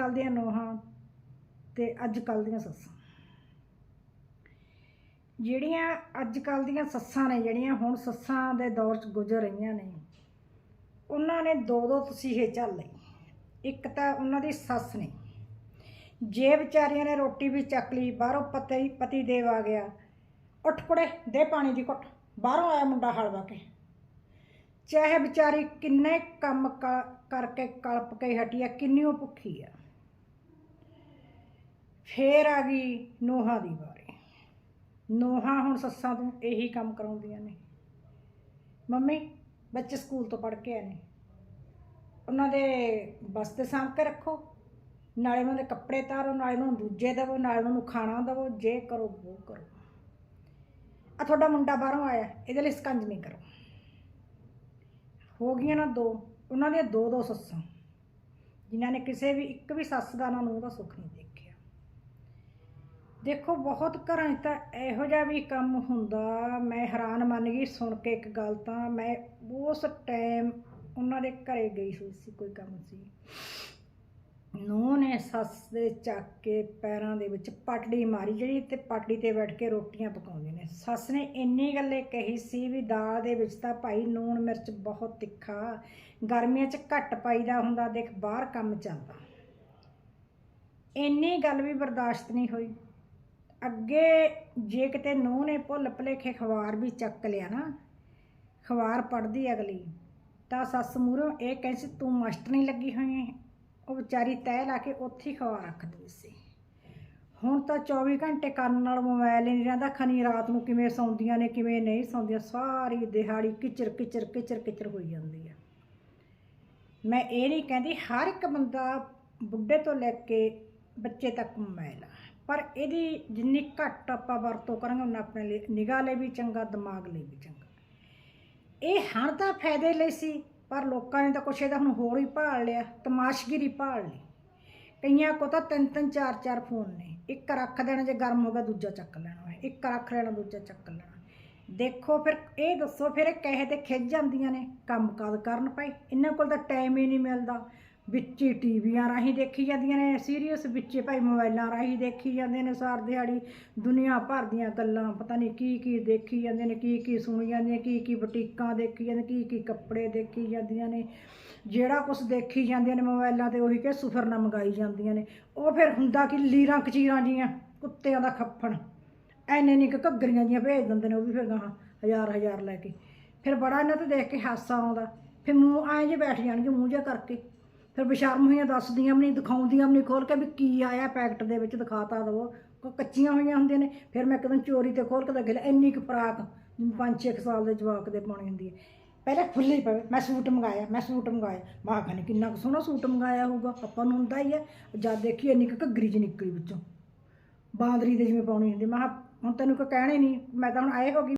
ਕੱਲ ਦੀਆਂ ਨੋਹਾਂ ਤੇ ਅੱਜ ਕੱਲ ਦੀਆਂ ਸੱਸਾਂ। ਜਿਹੜੀਆਂ ਅੱਜ ਕੱਲ ਦੀਆਂ ਸੱਸਾਂ ਨੇ, ਜਿਹੜੀਆਂ ਹੁਣ ਸੱਸਾਂ ਦੇ ਦੌਰ 'ਚ ਗੁਜ਼ਰ ਰਹੀਆਂ ਨੇ, ਉਹਨਾਂ ਨੇ ਦੋ ਦੋ ਤਸੀਹੇ ਝੱਲ ਲਈ ਇੱਕ ਤਾਂ ਉਹਨਾਂ ਦੀ ਸੱਸ ਨੇ, ਜੇ ਵਿਚਾਰੀਆਂ ਨੇ ਰੋਟੀ ਵੀ ਚੱਕ ਲਈ, ਬਾਹਰੋਂ ਪਤੀ ਪਤੀ ਦੇਵ ਆ ਗਿਆ, ਉੱਠ ਕੁੜੇ, ਦੇ ਪਾਣੀ ਦੀ ਘੁੱਟ, ਬਾਹਰੋਂ ਆਇਆ ਮੁੰਡਾ ਹਲਵਾ ਕੇ। ਚਾਹੇ ਵਿਚਾਰੀ ਕਿੰਨੇ ਕੰਮ ਕ- ਕਰਕੇ ਕਲਪ ਕੇ ਹਟੀ ਆ ਕਿੰਨੀ ਉਹ ਭੁੱਖੀ ਆ। ਫੇਰ ਆ ਗਈ ਨੋਹਾਂ ਦੀ ਵਾਰੀ। ਨੋਹਾਂ ਹੁਣ ਸੱਸਾਂ ਤੋਂ ਇਹੀ ਕੰਮ ਕਰਾਉਂਦੀਆਂ ਨੇ। ਮੰਮੀ, ਬੱਚੇ ਸਕੂਲ ਤੋਂ ਪੜ੍ਹ ਕੇ ਆਏ ਨੇ। ਉਹਨਾਂ ਦੇ ਬਸਤੇ ਸਾਂਭ ਕੇ ਰੱਖੋ। ਨਾਲੇ ਉਹਨਾਂ ਦੇ ਕੱਪੜੇ ਤਾਰੋ ਨਾਲੇ ਉਹਨਾਂ ਨੂੰ ਦੂਜੇ ਦੇਵੋ, ਨਾਲੇ ਉਹਨਾਂ ਨੂੰ ਖਾਣਾ ਦੇਵੋ, ਜੇ ਕਰੋ, ਉਹ ਕਰੋ। ਆ ਤੁਹਾਡਾ ਮੁੰਡਾ ਬਾਹਰੋਂ ਆਇਆ, ਇਹਦੇ ਲਈ ਸਕੰਜ ਨਹੀਂ ਕਰੋ। ਹੋ ਗਈਆਂ ਨਾ ਦੋ, ਉਹਨਾਂ ਦੀਆਂ ਦੋ ਦੋ ਸੱਸਾਂ, ਜਿਨ੍ਹਾਂ ਨੇ ਕਿਸੇ ਵੀ ਇੱਕ ਵੀ ਸੱਸ ਦਾ ਨਾ ਨੂੰ ਦਾ ਸੁੱਖ ਨਹੀਂ ਦੇਖਿਆ। ਦੇਖੋ, ਬਹੁਤ ਘਰਾਂ 'ਚ ਤਾਂ ਇਹੋ ਜਿਹਾ ਵੀ ਕੰਮ ਹੁੰਦਾ। ਮੈਂ ਹੈਰਾਨ ਮੰਨ ਗਈ ਸੁਣ ਕੇ ਇੱਕ ਗੱਲ ਤਾਂ। ਮੈਂ ਉਸ ਟਾਈਮ ਉਹਨਾਂ ਦੇ ਘਰੇ ਗਈ ਸੀ, ਕੋਈ ਕੰਮ ਸੀ। ਨੂੰਹ ਨੇ ਸੱਸ ਦੇ ਚੱਕ ਕੇ ਪੈਰਾਂ ਦੇ ਵਿੱਚ ਪਟੜੀ ਮਾਰੀ, ਜਿਹੜੀ ਤੇ ਪਟੜੀ ਤੇ ਬੈਠ ਕੇ ਰੋਟੀਆਂ ਪਕਾਉਂਦੇ ਨੇ। ਸੱਸ ਨੇ ਇੰਨੀ ਗੱਲੇ ਕਹੀ ਸੀ ਵੀ ਦਾਲ ਦੇ ਵਿੱਚ ਤਾਂ ਭਾਈ ਨੂਣ ਮਿਰਚ ਬਹੁਤ ਤਿੱਖਾ। ਗਰਮੀਆਂ 'ਚ ਘੱਟ ਪਾਈਦਾ ਹੁੰਦਾ, ਦੇਖ ਬਾਹਰ ਕੰਮ ਚੱਲਦਾ। ਇੰਨੀ ਗੱਲ ਵੀ ਬਰਦਾਸ਼ਤ ਨਹੀਂ ਹੋਈ। ਅੱਗੇ ਜੇ ਕਿਤੇ ਨੂੰਹ ਨੇ ਭੁੱਲ ਭੁਲੇਖੇ ਖਵਾਰ ਵੀ ਚੱਕ ਲਿਆ ਨਾ, ਖਵਾਰ ਪੜਦੀ ਅਗਲੀ, ਤਾਂ ਸੱਸ ਮੂਹਰੋਂ ਇਹ ਕਹਿੰਦੀ ਸੀ, ਤੂੰ ਮਾਸਟਰ ਨਹੀਂ ਲੱਗੀ ਹੋਈ ਹੈ? ਉਹ ਵਿਚਾਰੀ ਤਹਿ ਲਾ ਕੇ ਉੱਥੇ ਹੀ ਖਵਾ ਰੱਖਦੀ ਸੀ। ਹੁਣ ਤਾਂ 24 ਘੰਟੇ ਕੰਨ ਨਾਲ ਮੋਬਾਈਲ ਹੀ ਨਹੀਂ ਰਹਿੰਦਾ, ਖਨੀ ਰਾਤ ਨੂੰ ਕਿਵੇਂ ਸੌਂਦੀਆਂ ਨੇ, ਕਿਵੇਂ ਨਹੀਂ ਸੌਂਦੀਆਂ, ਸਾਰੀ ਦਿਹਾੜੀ ਕਿਚਰ ਕਿਚਰ ਕਿਚਰ ਕਿਚਰ ਹੋਈ ਜਾਂਦੀ ਆ। ਮੈਂ ਇਹ ਨਹੀਂ ਕਹਿੰਦੀ, ਹਰ ਇੱਕ ਬੰਦਾ ਬੁੱਢੇ ਤੋਂ ਲੈ ਕੇ ਬੱਚੇ ਤੱਕ ਮੋਬਾਈਲ ਆ। ਪਰ ਇਹਦੀ ਜਿੰਨੀ ਘੱਟ ਆਪਾਂ ਵਰਤੋਂ ਕਰਾਂਗੇ, ਉਹਨਾਂ ਆਪਣੇ ਲਈ ਨਿਗਾਹ ਲਈ ਵੀ ਚੰਗਾ, ਦਿਮਾਗ ਲਈ ਵੀ ਚੰਗਾ। ਇਹ ਹਣ ਤਾਂ ਫਾਇਦੇ ਲਈ ਸੀ, ਪਰ ਲੋਕਾਂ ਨੇ ਤਾਂ ਕੁਛ ਇਹਦਾ ਹੁਣ ਹੋਰ ਹੀ ਭਾਲ ਲਿਆ, ਤਮਾਸ਼ਗਿਰੀ ਭਾਲ ਲਈ। ਕਈਆਂ ਕੋ ਤਾਂ ਤਿੰਨ ਤਿੰਨ, ਚਾਰ ਚਾਰ ਫੋਨ ਨੇ। ਇੱਕ ਰੱਖ ਦੇਣਾ ਜੇ ਗਰਮ ਹੋ ਗਿਆ, ਦੂਜਾ ਚੱਕ ਲੈਣਾ ਹੈ। ਇੱਕ ਰੱਖ ਲੈਣਾ, ਦੂਜਾ ਚੱਕ ਲੈਣਾ। ਦੇਖੋ ਫਿਰ, ਇਹ ਦੱਸੋ ਫਿਰ ਇਹ ਕਹੇ ਤੇ ਖਿੱਚ ਜਾਂਦੀਆਂ ਨੇ, ਕੰਮ ਕਾਜ ਕਰਨ ਭਾਈ। ਇਹਨਾਂ ਕੋਲ ਤਾਂ ਟਾਈਮ ਹੀ ਨਹੀਂ ਮਿਲਦਾ। ਵਿੱਚ ਹੀ ਟੀਵੀਆਂ ਰਾਹੀਂ ਦੇਖੀ ਜਾਂਦੀਆਂ ਨੇ ਸੀਰੀਅਸ ਵਿੱਚ ਭਾਈ ਮੋਬਾਈਲਾਂ ਰਾਹੀਂ ਦੇਖੀ ਜਾਂਦੇ ਨੇ, ਸਾਰ ਦਿਹਾੜੀ ਦੁਨੀਆ ਭਰ ਦੀਆਂ ਗੱਲਾਂ, ਪਤਾ ਨਹੀਂ ਕੀ ਕੀ ਦੇਖੀ ਜਾਂਦੇ ਨੇ, ਕੀ ਕੀ ਸੁਣੀ ਜਾਂਦੀਆਂ ਕੀ ਕੀ ਬੁਟੀਕਾਂ ਦੇਖੀ ਜਾਂਦੇ ਕੀ ਕੀ ਕੱਪੜੇ ਦੇਖੀ ਜਾਂਦੀਆਂ ਨੇ। ਜਿਹੜਾ ਕੁਝ ਦੇਖੀ ਜਾਂਦੀਆਂ ਨੇ ਮੋਬਾਈਲਾਂ ਤੇ, ਉਹੀ ਕਿ ਸੁਫਰ ਨਾ ਮੰਗਾਈ ਜਾਂਦੀਆਂ ਨੇ। ਉਹ ਫਿਰ ਹੁੰਦਾ ਕਿ ਲੀਰਾਂ ਕਚੀਰਾਂ ਜੀਆਂ, ਕੁੱਤਿਆਂ ਦਾ ਖੱਫਣ। ਐਨੇ ਨਹੀਂ ਕਿ ਘੱਗਰੀਆਂ ਜੀਆਂ ਭੇਜ ਦਿੰਦੇ ਨੇ, ਉਹ ਵੀ ਫਿਰ ਗਾਹਾਂ ਹਜ਼ਾਰ ਹਜ਼ਾਰ ਲੈ ਕੇ। ਫਿਰ ਬੜਾ ਇਹਨਾਂ ਤੇ ਦੇਖ ਕੇ ਹਾਸਾ ਆਉਂਦਾ। ਫਿਰ ਮੂੰਹ ਐਂ ਜੇ ਬੈਠ ਜਾਣਗੇ, ਮੂੰਹ ਜਿਹਾ ਕਰਕੇ। ਫਿਰ ਬਸ਼ਰਮ ਹੋਈਆਂ, ਦੱਸਦੀਆਂ ਵੀ ਨਹੀਂ, ਦਿਖਾਉਂਦੀਆਂ ਵੀ ਨਹੀਂ ਖੋਲ ਕੇ ਵੀ ਕੀ ਆਇਆ, ਪੈਕਟ ਦੇ ਵਿੱਚ ਦਿਖਾਤਾ ਦਵੋ ਕ- ਕੱਚੀਆਂ ਹੋਈਆਂ ਹੁੰਦੀਆਂ ਨੇ, ਫਿਰ ਮੈਂ ਇੱਕਦਮ ਚੋਰੀ ਤੇ ਖੋਲ ਕੇ ਤਾਂ ਲਿਆ ਇੰਨੀ ਕੁ ਫਰਾਕ 5-6 ਸਾਲ ਦੇ ਜਵਾਕ ਦੇ ਪਾਉਣੀ ਹੁੰਦੀ ਹੈ। ਪਹਿਲਾਂ ਖੁੱਲੀ ਪਵੇ ਮੈਂ ਸੂਟ ਮੰਗਾਇਆ, ਮੈਂ ਸੂਟ ਮੰਗਾਇਆ। ਮਾਂ ਕਹਿੰਦੀ ਕਿੰਨਾ ਕੁ ਸੋਹਣਾ ਸੂਟ ਮੰਗਾਇਆ ਹੋਊਗਾ, ਆਪਾਂ ਨੂੰ ਹੁੰਦਾ ਹੀ ਹੈ। ਜਦ ਦੇਖੀ, ਇੰਨੀ ਕੁ ਘੱਗਰੀ ਚ ਨਿਕਲੀ ਵਿੱਚੋਂ। ਬਾਂਦਰੀ ਦੇ ਜਿਵੇਂ ਪਾਉਣੀ ਹੁੰਦੀ, ਮੈਂ ਕਿਹਾ, ਹੁਣ ਤੈਨੂੰ ਕੋਈ ਕਹਿਣਾ ਹੀ ਨਹੀਂ, ਮੈਂ ਤਾਂ ਹੁਣ ਆਏ ਹੋ ਗਈ।